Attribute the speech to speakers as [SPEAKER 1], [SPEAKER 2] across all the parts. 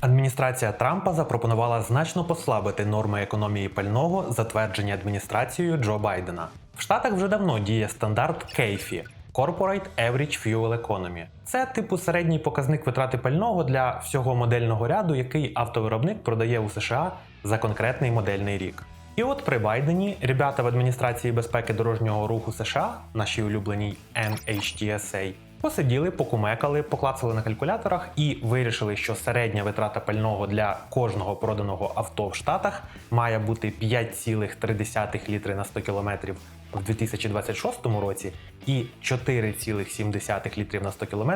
[SPEAKER 1] Адміністрація Трампа запропонувала значно послабити норми економії пального, затверджені адміністрацією Джо Байдена. В Штатах вже давно діє стандарт КЕЙФІ Corporate Average Fuel Economy. Це типу середній показник витрати пального для всього модельного ряду, який автовиробник продає у США за конкретний модельний рік. І от при Байдені ребята в адміністрації безпеки дорожнього руху США, нашій улюбленій NHTSA, посиділи, покумекали, поклацали на калькуляторах і вирішили, що середня витрата пального для кожного проданого авто в Штатах має бути 5,3 літри на 100 км в 2026 році і 4,7 літрів на 100 км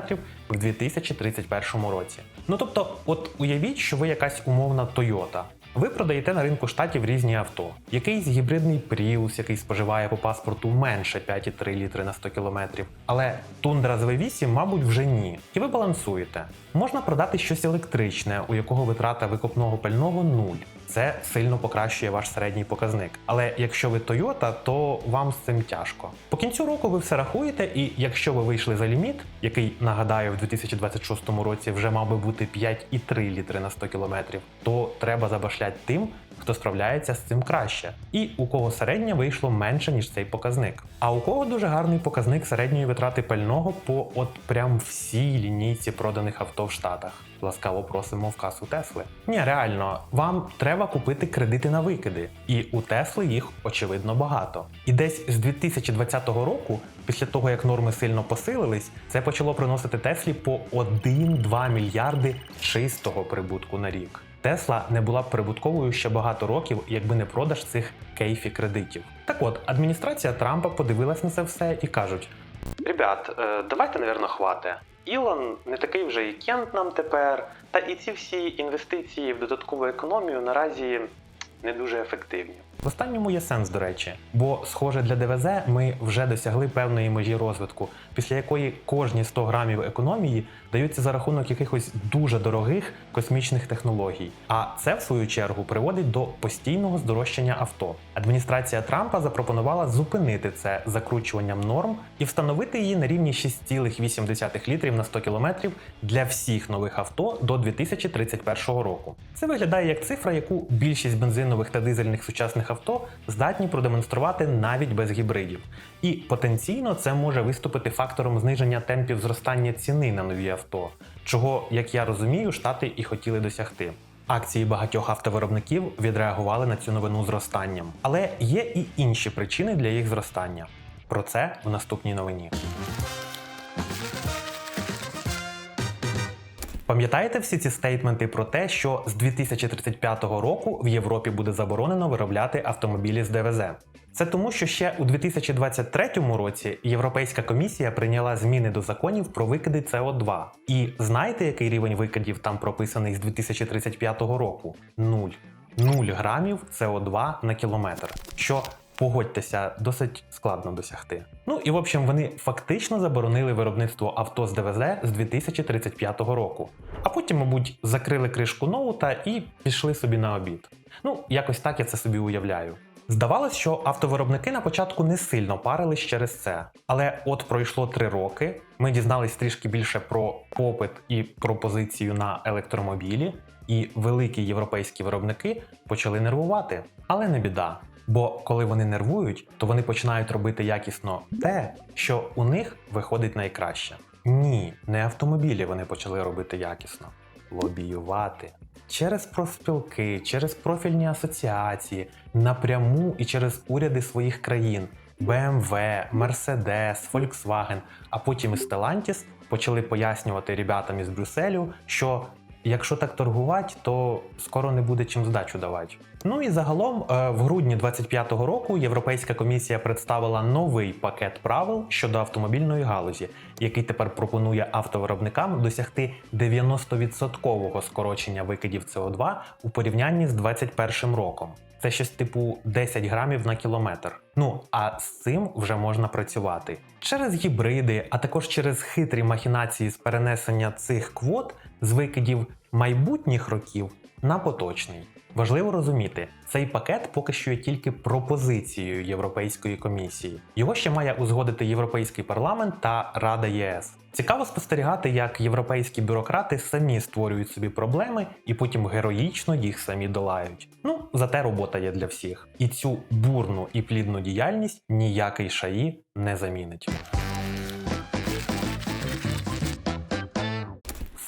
[SPEAKER 1] в 2031 році. Ну тобто, от уявіть, що ви якась умовна Toyota. Ви продаєте на ринку штатів різні авто. Якийсь гібридний Prius, який споживає по паспорту менше 5,3 літри на 100 км. Але тундра з V8, мабуть, вже ні. І ви балансуєте. Можна продати щось електричне, у якого витрата викопного пального нуль. Це сильно покращує ваш середній показник. Але якщо ви Toyota, то вам з цим тяжко. По кінцю року ви все рахуєте, і якщо ви вийшли за ліміт, який нагадаю в 2026 році вже мав би бути 5,3 літри на 100 км, то треба забашляти тим, хто справляється з цим краще, і у кого середнє вийшло менше, ніж цей показник. А у кого дуже гарний показник середньої витрати пального по от прям всій лінійці проданих авто в Штатах. Ласкаво просимо в касу Тесли. Ні, реально, вам треба купити кредити на викиди, і у Тесли їх очевидно багато. І десь з 2020 року, після того як норми сильно посилились, це почало приносити Теслі по 1-2 мільярди чистого прибутку на рік. Тесла не була б прибутковою ще багато років, якби не продаж цих кейфі кредитів. Так от, адміністрація Трампа подивилась на це все і кажуть: Ребят, е, давайте, навірно, хвате. Ілон не такий вже і кент нам тепер. Та і ці всі інвестиції в додаткову економію наразі не дуже ефективні. В останньому є сенс, до речі, бо, схоже, для ДВЗ ми вже досягли певної межі розвитку, після якої кожні 100 грамів економії даються за рахунок якихось дуже дорогих космічних технологій. А це, в свою чергу, приводить до постійного здорожчання авто. Адміністрація Трампа запропонувала зупинити це закручуванням норм і встановити її на рівні 6,8 літрів на 100 км для всіх нових авто до 2031 року. Це виглядає як цифра, яку більшість бензинових та дизельних сучасних авто здатні продемонструвати навіть без гібридів. І потенційно це може виступити фактором зниження темпів зростання ціни на нові авто, чого, як я розумію, штати і хотіли досягти. Акції багатьох автовиробників відреагували на цю новину зростанням, але є і інші причини для їх зростання. Про це в наступній новині. Пам'ятаєте всі ці стейтменти про те, що з 2035 року в Європі буде заборонено виробляти автомобілі з ДВЗ? Це тому, що ще у 2023 році Європейська комісія прийняла зміни до законів про викиди СО2. І знаєте, який рівень викидів там прописаний з 2035 року? Нуль. Нуль грамів СО2 на кілометр. Що погодьтеся, досить складно досягти. Ну і в общем, вони фактично заборонили виробництво авто з ДВЗ з 2035 року. А потім, мабуть, закрили кришку ноута і пішли собі на обід. Ну, якось так я це собі уявляю. Здавалось, що автовиробники на початку не сильно парились через це. Але от пройшло три роки. Ми дізнались трішки більше про попит і пропозицію на електромобілі, і великі європейські виробники почали нервувати. Але не біда. Бо коли вони нервують, то вони починають робити якісно те, що у них виходить найкраще. Ні, не автомобілі вони почали робити якісно, лобіювати. Через профспілки, через профільні асоціації, напряму і через уряди своїх країн BMW, Mercedes, Volkswagen, а потім і Stellantis почали пояснювати ребятам із Брюсселю, що якщо так торгувати, то скоро не буде чим здачу давати. Ну і загалом, е, в грудні 25-го року Європейська комісія представила новий пакет правил щодо автомобільної галузі, який тепер пропонує автовиробникам досягти 90% скорочення викидів СО2 у порівнянні з 21 роком. Це щось типу 10 грамів на кілометр. Ну а з цим вже можна працювати через гібриди, а також через хитрі махінації з перенесення цих квот з викидів майбутніх років на поточний. Важливо розуміти, цей пакет поки що є тільки пропозицією Європейської комісії. Його ще має узгодити Європейський парламент та Рада ЄС. Цікаво спостерігати, як європейські бюрократи самі створюють собі проблеми і потім героїчно їх самі долають. Ну, зате робота є для всіх. І цю бурну і плідну діяльність ніякий шаї не замінить.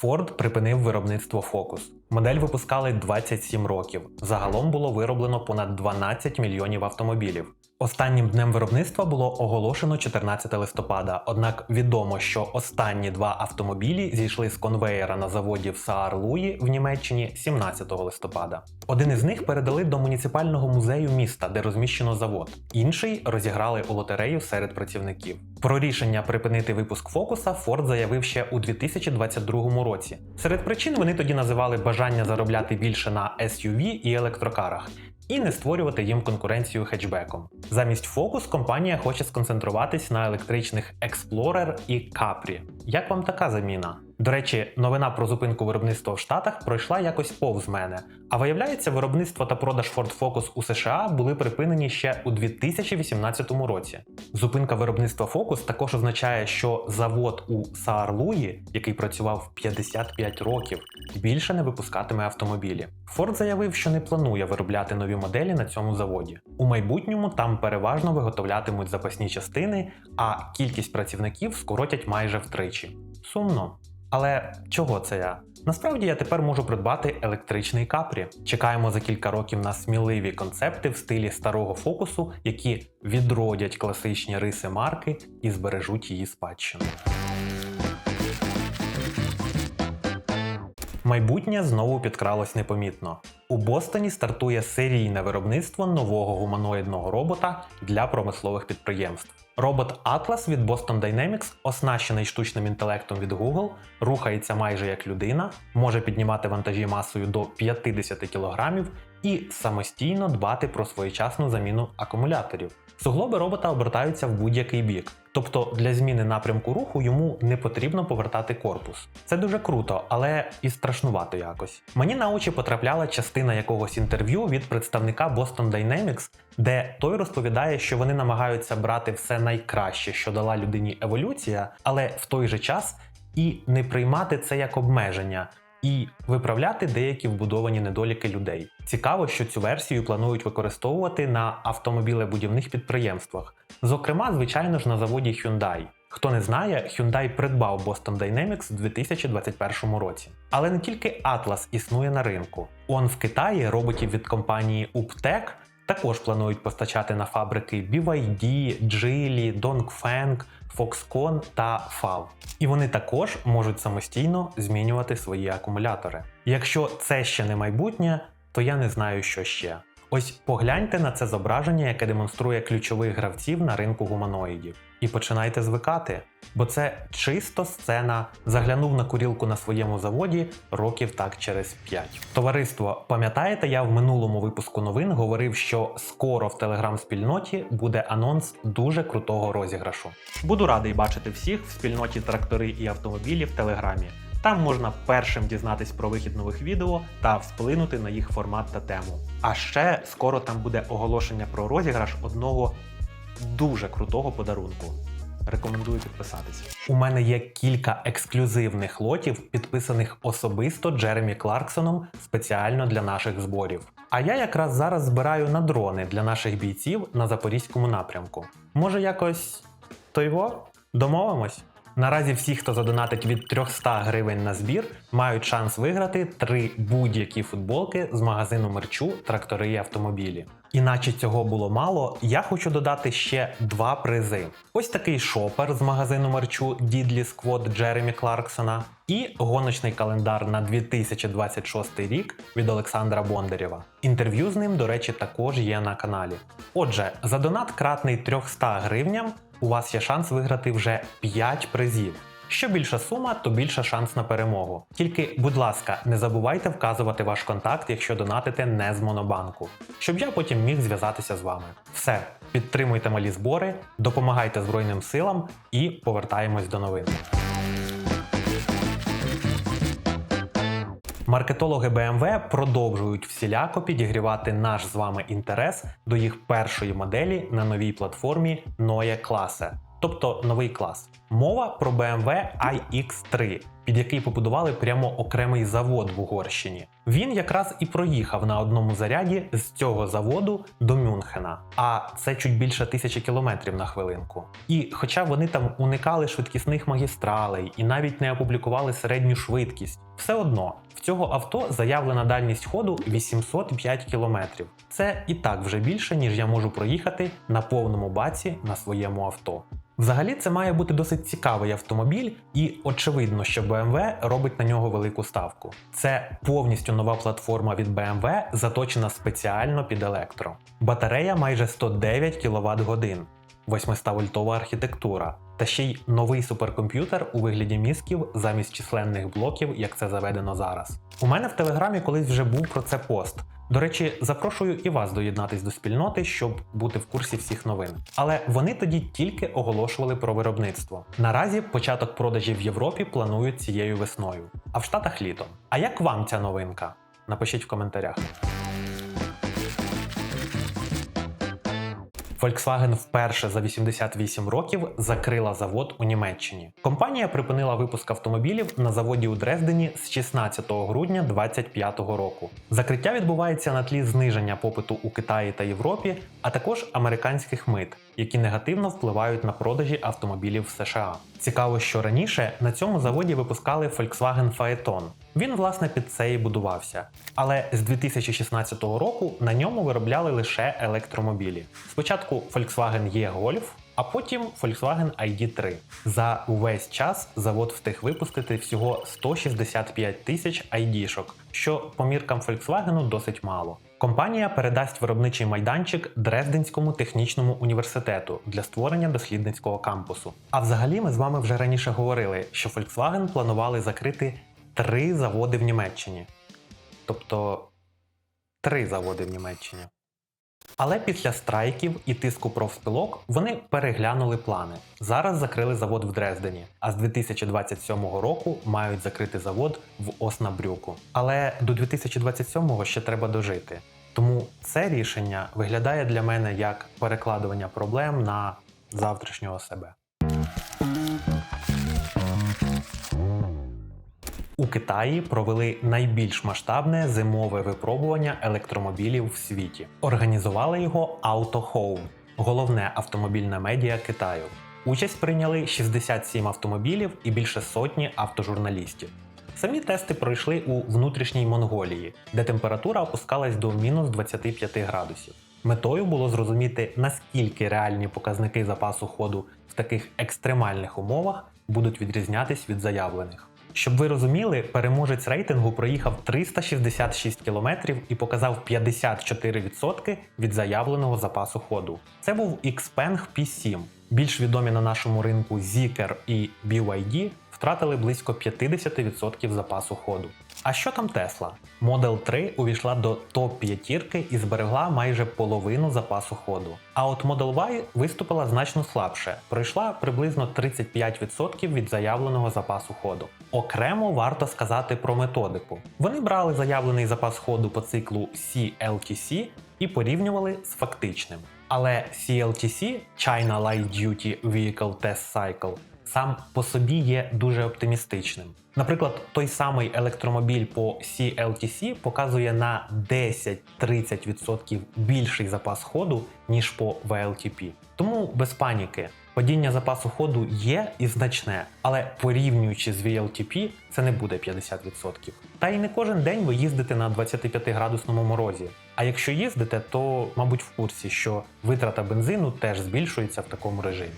[SPEAKER 1] Ford припинив виробництво Focus. Модель випускали 27 років. Загалом було вироблено понад 12 мільйонів автомобілів. Останнім днем виробництва було оголошено 14 листопада, однак відомо, що останні два автомобілі зійшли з конвеєра на заводі в Саар-Луї в Німеччині 17 листопада. Один із них передали до муніципального музею міста, де розміщено завод. Інший розіграли у лотерею серед працівників. Про рішення припинити випуск фокуса Форд заявив ще у 2022 році. Серед причин вони тоді називали бажання заробляти більше на SUV і електрокарах. І не створювати їм конкуренцію хетчбеком. Замість Focus компанія хоче сконцентруватись на електричних Explorer і Capri. Як вам така заміна? До речі, новина про зупинку виробництва в Штатах пройшла якось повз мене. А виявляється, виробництво та продаж Ford Focus у США були припинені ще у 2018 році. Зупинка виробництва Focus також означає, що завод у Саар-Луї, який працював 55 років, більше не випускатиме автомобілі. Ford заявив, що не планує виробляти нові моделі на цьому заводі. У майбутньому там переважно виготовлятимуть запасні частини, а кількість працівників скоротять майже втричі. Сумно. Але чого це я? Насправді я тепер можу придбати електричний капрі. Чекаємо за кілька років на сміливі концепти в стилі старого фокусу, які відродять класичні риси марки і збережуть її спадщину. Майбутнє знову підкралось непомітно. У Бостоні стартує серійне виробництво нового гуманоїдного робота для промислових підприємств. Робот Atlas від Boston Dynamics, оснащений штучним інтелектом від Google, рухається майже як людина, може піднімати вантажі масою до 50 кг і самостійно дбати про своєчасну заміну акумуляторів. Суглоби робота обертаються в будь-який бік, тобто для зміни напрямку руху йому не потрібно повертати корпус. Це дуже круто, але і страшнувато якось. Мені на очі потрапляла частина якогось інтерв'ю від представника Boston Dynamics, де той розповідає, що вони намагаються брати все найкраще, що дала людині еволюція, але в той же час і не приймати це як обмеження. І виправляти деякі вбудовані недоліки людей. Цікаво, що цю версію планують використовувати на автомобілебудівних підприємствах, зокрема, звичайно ж, на заводі Hyundai. Хто не знає, Hyundai придбав Boston Dynamics у 2021 році. Але не тільки Atlas існує на ринку. Он в Китаї роботів від компанії Uptech також планують постачати на фабрики BYD, Geely, Dongfeng, Foxconn та FAW. І вони також можуть самостійно змінювати свої акумулятори. Якщо це ще не майбутнє, то я не знаю, що ще. Ось погляньте на це зображення, яке демонструє ключових гравців на ринку гуманоїдів. І починайте звикати, бо це чисто сцена заглянув на курілку на своєму заводі років так через 5. Товариство, пам'ятаєте, я в минулому випуску новин говорив, що скоро в телеграм-спільноті буде анонс дуже крутого розіграшу. Буду радий бачити всіх в спільноті трактори і автомобілі в телеграмі. Там можна першим дізнатись про вихід нових відео та вплинути на їх формат та тему. А ще скоро там буде оголошення про розіграш одного дуже крутого подарунку. Рекомендую підписатися. У мене є кілька ексклюзивних лотів, підписаних особисто Джеремі Кларксоном спеціально для наших зборів. А я якраз зараз збираю на дрони для наших бійців на запорізькому напрямку. Може, якось тойво? Домовимось? Наразі всі, хто задонатить від 300 гривень на збір, мають шанс виграти три будь-які футболки з магазину мерчу Трактори і автомобілі. Іначе цього було мало, я хочу додати ще два призи: ось такий шопер з магазину мерчу Diddly Squad Джеремі Кларксона і гоночний календар на 2026 рік від Олександра Бондарєва. Інтерв'ю з ним, до речі, також є на каналі. Отже, за донат кратний 300 гривням у вас є шанс виграти вже 5 призів. Що більша сума, то більше шанс на перемогу. Тільки, будь ласка, не забувайте вказувати ваш контакт, якщо донатите не з Монобанку, щоб я потім міг зв'язатися з вами. Все, підтримуйте малі збори, допомагайте Збройним силам і повертаємось до новин. Маркетологи BMW продовжують всіляко підігрівати наш з вами інтерес до їх першої моделі на новій платформі Neue Klasse, тобто новий клас. Мова про BMW iX3, під який побудували прямо окремий завод в Угорщині. Він якраз і проїхав на одному заряді з цього заводу до Мюнхена, а це чуть більше тисячі кілометрів на хвилинку. І хоча вони там уникали швидкісних магістралей і навіть не опублікували середню швидкість, все одно в цього авто заявлена дальність ходу 805 кілометрів. Це і так вже більше, ніж я можу проїхати на повному баці на своєму авто. Взагалі, це має бути досить цікавий автомобіль, і очевидно, що BMW робить на нього велику ставку. Це повністю нова платформа від BMW, заточена спеціально під електро. Батарея майже 109 кВт годин, 800-вольтова архітектура, та ще й новий суперкомп'ютер у вигляді мізків замість численних блоків, як це заведено зараз. У мене в телеграмі колись вже був про це пост. До речі, запрошую і вас доєднатись до спільноти, щоб бути в курсі всіх новин. Але вони тоді тільки оголошували про виробництво. Наразі початок продажів в Європі планують цією весною, а в Штатах літом. А як вам ця новинка? Напишіть в коментарях. Volkswagen вперше за 88 років закрила завод у Німеччині. Компанія припинила випуск автомобілів на заводі у Дрездені з 16 грудня 2025 року. Закриття відбувається на тлі зниження попиту у Китаї та Європі, а також американських мит, які негативно впливають на продажі автомобілів в США. Цікаво, що раніше на цьому заводі випускали Volkswagen Phaeton. Він, власне, під це і будувався. Але з 2016 року на ньому виробляли лише електромобілі. Спочатку Volkswagen E-Golf, а потім Volkswagen ID3. За увесь час завод встиг випустити всього 165 тисяч ID-шок, що по міркам Volkswagen досить мало. Компанія передасть виробничий майданчик Дрезденському технічному університету для створення дослідницького кампусу. А взагалі ми з вами вже раніше говорили, що Volkswagen планували закрити три заводи в Німеччині. Тобто три заводи в Німеччині. Але після страйків і тиску профспілок вони переглянули плани. Зараз закрили завод в Дрездені, а з 2027 року мають закрити завод в Оснабрюку. Але до 2027-го ще треба дожити. Тому це рішення виглядає для мене як перекладування проблем на завтрашнього себе. У Китаї провели найбільш масштабне зимове випробування електромобілів в світі. Організували його Auto Home, головне автомобільне медіа Китаю. Участь прийняли 67 автомобілів і більше сотні автожурналістів. Самі тести пройшли у внутрішній Монголії, де температура опускалась до мінус 25 градусів. Метою було зрозуміти, наскільки реальні показники запасу ходу в таких екстремальних умовах будуть відрізнятись від заявлених. Щоб ви розуміли, переможець рейтингу проїхав 366 км і показав 54% від заявленого запасу ходу. Це був Xpeng P7. Більш відомі на нашому ринку Zeekr і BYD втратили близько 50% запасу ходу. А що там Tesla? Model 3 увійшла до топ-п'ятірки і зберегла майже половину запасу ходу. А от Model Y виступила значно слабше, пройшла приблизно 35% від заявленого запасу ходу. Окремо варто сказати про методику. Вони брали заявлений запас ходу по циклу CLTC і порівнювали з фактичним. Але CLTC China Light Duty Vehicle Test Cycle сам по собі є дуже оптимістичним. Наприклад, той самий електромобіль по CLTC показує на 10-30% більший запас ходу, ніж по VLTP. Тому без паніки. Падіння запасу ходу є і значне, але порівнюючи з VLTP, це не буде 50%. Та й не кожен день ви їздите на 25-градусному морозі. А якщо їздите, то, мабуть, в курсі, що витрата бензину теж збільшується в такому режимі.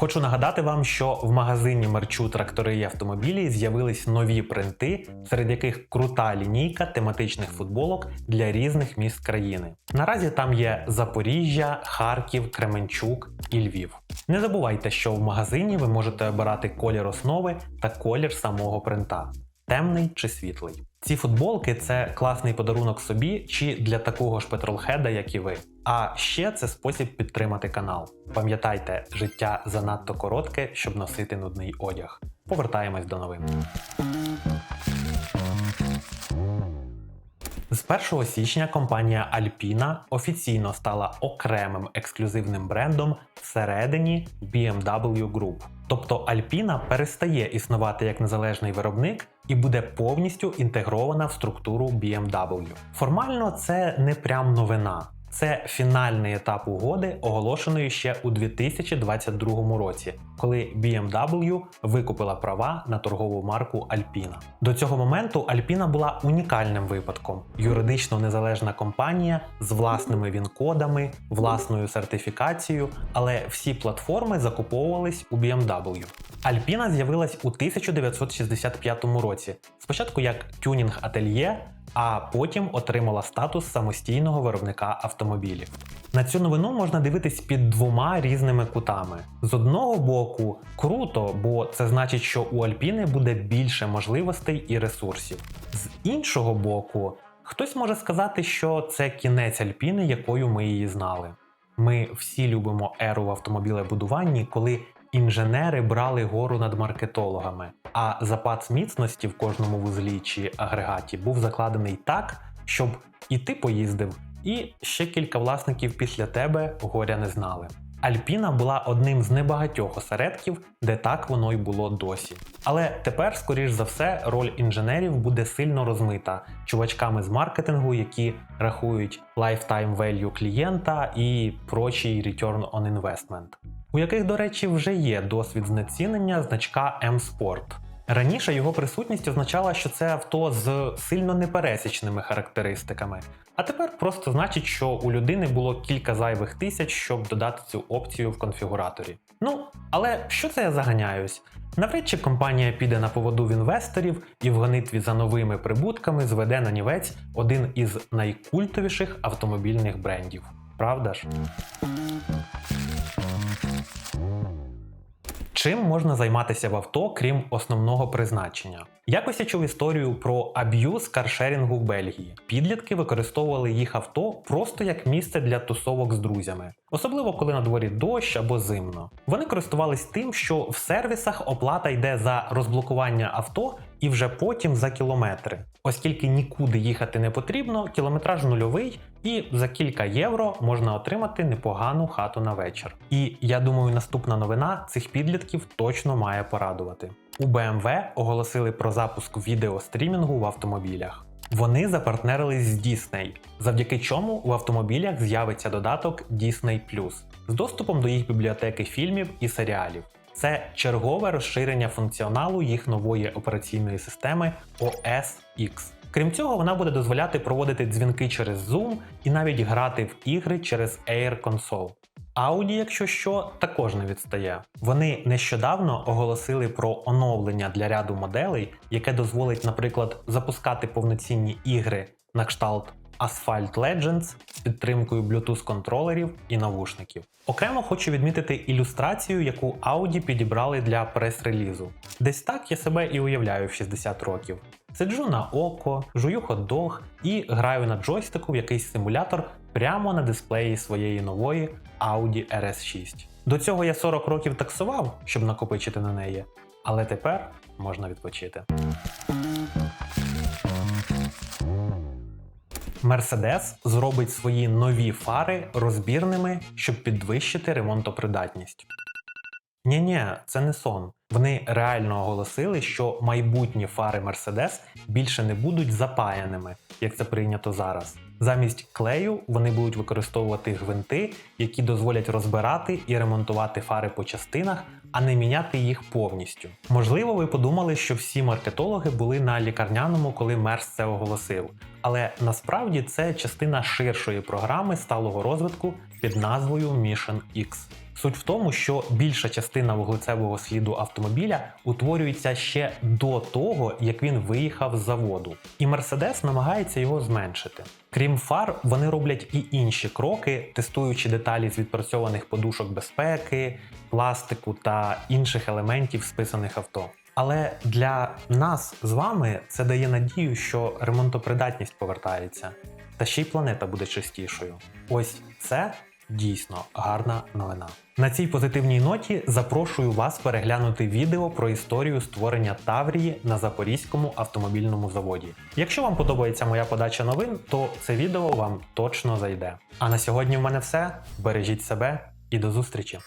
[SPEAKER 1] Хочу нагадати вам, що в магазині мерчу трактори і автомобілі з'явились нові принти, серед яких крута лінійка тематичних футболок для різних міст країни. Наразі там є Запоріжжя, Харків, Кременчук і Львів. Не забувайте, що в магазині ви можете обирати колір основи та колір самого принта темний чи світлий. Ці футболки це класний подарунок собі чи для такого ж петролхеда, як і ви. А ще це спосіб підтримати канал. Пам'ятайте, життя занадто коротке, щоб носити нудний одяг. Повертаємось до новин. З 1 січня компанія Alpina офіційно стала окремим ексклюзивним брендом всередині BMW Group. Тобто Alpina перестає існувати як незалежний виробник і буде повністю інтегрована в структуру BMW. Формально це не прям новина. Це фінальний етап угоди, оголошеної ще у 2022 році, коли BMW викупила права на торгову марку Alpina. До цього моменту Alpina була унікальним випадком: юридично незалежна компанія з власними він-кодами, власною сертифікацією, але всі платформи закуповувались у BMW. Alpina з'явилась у 1965 році, спочатку як тюнінг-ательє, а потім отримала статус самостійного виробника автомобілів. На цю новину можна дивитись під двома різними кутами. З одного боку, круто, бо це значить, що у Альпіни буде більше можливостей і ресурсів. З іншого боку, хтось може сказати, що це кінець Альпіни, якою ми її знали. Ми всі любимо еру в автомобілебудуванні, коли інженери брали гору над маркетологами, а запас міцності в кожному вузлі чи агрегаті був закладений так, щоб і ти поїздив, і ще кілька власників після тебе горя не знали. Альпіна була одним з небагатьох осередків, де так воно й було досі. Але тепер, скоріш за все, роль інженерів буде сильно розмита чувачками з маркетингу, які рахують lifetime value клієнта і прочий return on investment, у яких, до речі, вже є досвід знецінення значка M-Sport. Раніше його присутність означала, що це авто з сильно непересічними характеристиками, а тепер просто значить, що у людини було кілька зайвих тисяч, щоб додати цю опцію в конфігураторі. Ну, але що це я заганяюсь? Навряд чи компанія піде на поводу в інвесторів і в гонитві за новими прибутками зведе на нівець один із найкультовіших автомобільних брендів. Правда ж? Чим можна займатися в авто, крім основного призначення? Якось я чув історію про аб'юз каршерінгу в Бельгії. Підлітки використовували їх авто просто як місце для тусовок з друзями, особливо коли на дворі дощ або зимно. Вони користувались тим, що в сервісах оплата йде за розблокування авто і вже потім за кілометри. Оскільки нікуди їхати не потрібно, кілометраж нульовий, і за кілька євро можна отримати непогану хату на вечір. І я думаю, наступна новина цих підлітків точно має порадувати. У BMW оголосили про запуск відеострімінгу в автомобілях. Вони запартнерились з Disney, завдяки чому в автомобілях з'явиться додаток Disney з доступом до їх бібліотеки фільмів і серіалів. Це чергове розширення функціоналу їх нової операційної системи OS X. Крім цього, вона буде дозволяти проводити дзвінки через Zoom і навіть грати в ігри через Air Console. Audi, якщо що, також не відстає. Вони нещодавно оголосили про оновлення для ряду моделей, яке дозволить, наприклад, запускати повноцінні ігри на кшталт Asphalt Legends з підтримкою Bluetooth контролерів і навушників. Окремо хочу відмітити ілюстрацію, яку Audi підібрали для прес-релізу. Десь так я себе і уявляю в 60 років. Сиджу на око, жую хот-дог і граю на джойстику в якийсь симулятор прямо на дисплеї своєї нової Audi RS6. До цього я 40 років таксував, щоб накопичити на неї, але тепер можна відпочити. Mercedes зробить свої нові фари розбірними, щоб підвищити ремонтопридатність. Ні, ні, це не сон. Вони реально оголосили, що майбутні фари Mercedes більше не будуть запаяними, як це прийнято зараз. Замість клею вони будуть використовувати гвинти, які дозволять розбирати і ремонтувати фари по частинах, а не міняти їх повністю. Можливо, ви подумали, що всі маркетологи були на лікарняному, коли Мерс це оголосив. Але насправді це частина ширшої програми сталого розвитку під назвою Mission X. Суть в тому, що більша частина вуглецевого сліду автомобіля утворюється ще до того, як він виїхав з заводу, і Mercedes намагається його зменшити. Крім фар, вони роблять і інші кроки, тестуючи деталі з відпрацьованих подушок безпеки, пластику та інших елементів списаних авто. Але для нас з вами це дає надію, що ремонтопридатність повертається, та ще й планета буде чистішою. Ось це дійсно гарна новина. На цій позитивній ноті запрошую вас переглянути відео про історію створення Таврії на Запорізькому автомобільному заводі. Якщо вам подобається моя подача новин, то це відео вам точно зайде. А на сьогодні в мене все. Бережіть себе і до зустрічі!